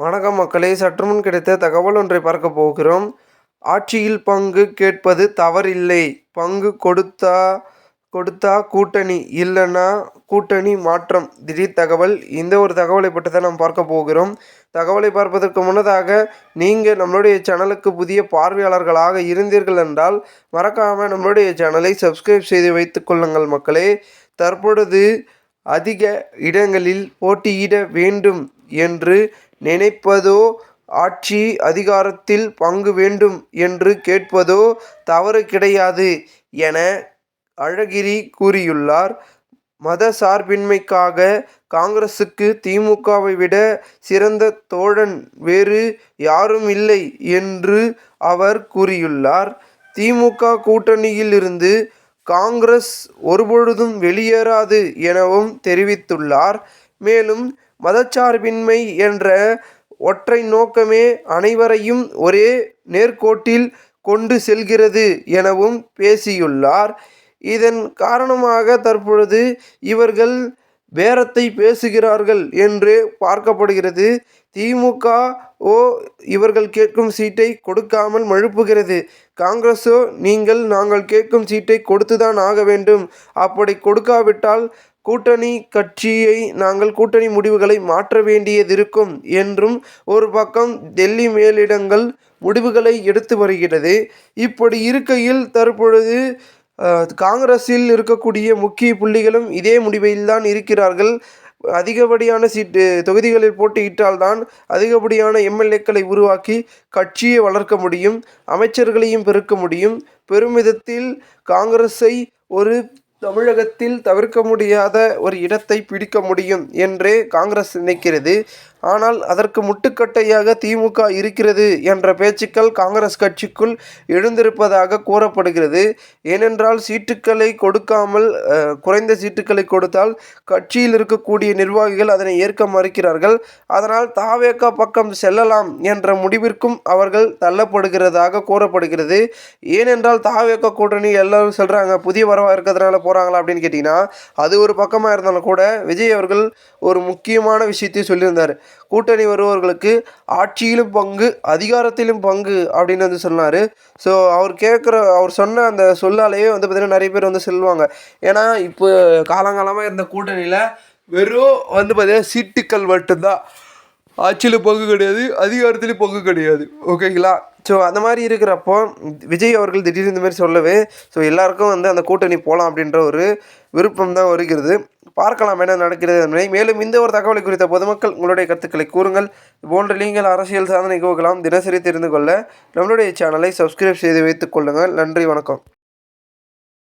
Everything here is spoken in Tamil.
வணக்கம் மக்களே சற்றுமுன் கிடைத்த தகவல் ஒன்றை பார்க்க போகிறோம். ஆட்சியில் பங்கு கேட்பது தவறில்லை. பங்கு கொடுத்தா கொடுத்தா கூட்டணி இல்லைன்னா கூட்டணி மாற்றம்? திடீர் தகவல். இந்த ஒரு தகவலை பற்றி தான் நாம் பார்க்க போகிறோம். தகவலை பார்ப்பதற்கு முன்னதாக நீங்கள் நம்மளுடைய சேனலுக்கு புதிய பார்வையாளர்களாக இருந்தீர்கள் என்றால் மறக்காமல் நம்மளுடைய சேனலை சப்ஸ்கிரைப் செய்து வைத்துக்கொள்ளுங்கள் மக்களே. தற்பொழுது அதிக இடங்களில் போட்டியிட வேண்டும். என்று நினைப்பதோ ஆட்சி அதிகாரத்தில் பங்கு வேண்டும் என்று கேட்பதோ தவறு கிடையாது என அழகிரி கூறியுள்ளார். மத சார்பின்மைக்காக காங்கிரசுக்கு திமுகவை விட சிறந்த தோழன் வேறு யாரும் இல்லை என்று அவர் கூறியுள்ளார். திமுக கூட்டணியிலிருந்து காங்கிரஸ் ஒருபொழுதும் வெளியேறாது எனவும் தெரிவித்துள்ளார். மேலும் மதச்சார்பின்மை என்ற ஒற்றை நோக்கமே அனைவரையும் ஒரே நேர்கோட்டில் கொண்டு செல்கிறது எனவும் பேசியுள்ளார். இதன் காரணமாக தற்பொழுது இவர்கள் பேரத்தை பேசுகிறார்கள் என்று பார்க்கப்படுகிறது. திமுக ஓ. இவர்கள் கேட்கும் சீட்டை கொடுக்காமல் மழுப்புகிறது. காங்கிரஸோ நீங்கள் நாங்கள் கேட்கும் சீட்டை கொடுத்துதான் ஆக வேண்டும். அப்படி கொடுக்காவிட்டால் கூட்டணி கட்சியை நாங்கள் கூட்டணி முடிவுகளை மாற்ற வேண்டியதிருக்கும் என்றும் ஒரு பக்கம் டெல்லி மேலிடங்கள் முடிவுகளை எடுத்து வருகிறது. இப்படி இருக்கையில் தற்பொழுது காங்கிரஸில் இருக்கக்கூடிய முக்கிய புள்ளிகளும் இதே முடிவில்தான் இருக்கிறார்கள். அதிகப்படியான சீட்டு தொகுதிகளில் போட்டியிட்டால்தான் அதிகப்படியான எம்எல்ஏக்களை உருவாக்கி கட்சியை வளர்க்க முடியும் அமைச்சர்களையும் பெருக்க முடியும். பெருமிதத்தில் காங்கிரஸை ஒரு தமிழகத்தில் தவிர்க்க முடியாத ஒரு இடத்தை பிடிக்க முடியும் என்றே காங்கிரஸ் நினைக்கிறது. ஆனால் அதற்கு முட்டுக்கட்டையாக திமுக இருக்கிறது என்ற பேச்சுக்கள் காங்கிரஸ் கட்சிக்குள் எழுந்திருப்பதாக கூறப்படுகிறது. ஏனென்றால் சீட்டுக்களை கொடுக்காமல் குறைந்த சீட்டுக்களை கொடுத்தால் கட்சியில் இருக்கக்கூடிய நிர்வாகிகள் அதனை ஏற்க மறுக்கிறார்கள். அதனால் தாவேக்கா பக்கம் செல்லலாம் என்ற முடிவிற்கும் அவர்கள் தள்ளப்படுகிறதாக கூறப்படுகிறது. ஏனென்றால் தாவேக்கா கூட்டணி எல்லாரும் சொல்கிறாங்க புதிய வரவாக இருக்கிறதுனால போகிறாங்களா அப்படின்னு கேட்டிங்கன்னா அது ஒரு பக்கமாக இருந்தாலும் கூட விஜய் அவர்கள் ஒரு முக்கியமான விஷயத்தை சொல்லியிருந்தார். கூட்டணி வருபவர்களுக்கு ஆட்சியிலும் பங்கு அதிகாரத்திலும் பங்கு அப்படின்னு வந்து சொன்னார். ஸோ அவர் கேட்குற அவர் சொன்ன அந்த சொல்லாலேயே வந்து பார்த்திங்கன்னா நிறைய பேர் வந்து சொல்லுவாங்க. ஏன்னா இப்போ காலங்காலமாக இருந்த கூட்டணியில் வெறும் வந்து பார்த்திங்கன்னா சீட்டுக்கள் மட்டும்தான். ஆட்சியில் பங்கு கிடையாது அதிகாரத்துலேயும் பங்கு கிடையாது. ஓகேங்களா? ஸோ அந்த மாதிரி இருக்கிறப்போ விஜய் அவர்கள் திடீர்னு இந்த மாதிரி சொல்லவே ஸோ எல்லாருக்கும் வந்து அந்த கூட்டணி போகலாம் அப்படின்ற ஒரு விருப்பம் தான் வருகிறது. பார்க்கலாம் என்ன நடக்கிறது என்பதை. மேலும் இந்த ஒரு தகவலை குறித்த பொதுமக்கள் உங்களுடைய கருத்துக்களை கூறுங்கள். போன்ற நீங்கள் அரசியல் சாதனை போகலாம். தினசரி தெரிந்து கொள்ள நம்மளுடைய சேனலை சப்ஸ்கிரைப் செய்து வைத்துக் கொள்ளுங்கள். நன்றி வணக்கம்.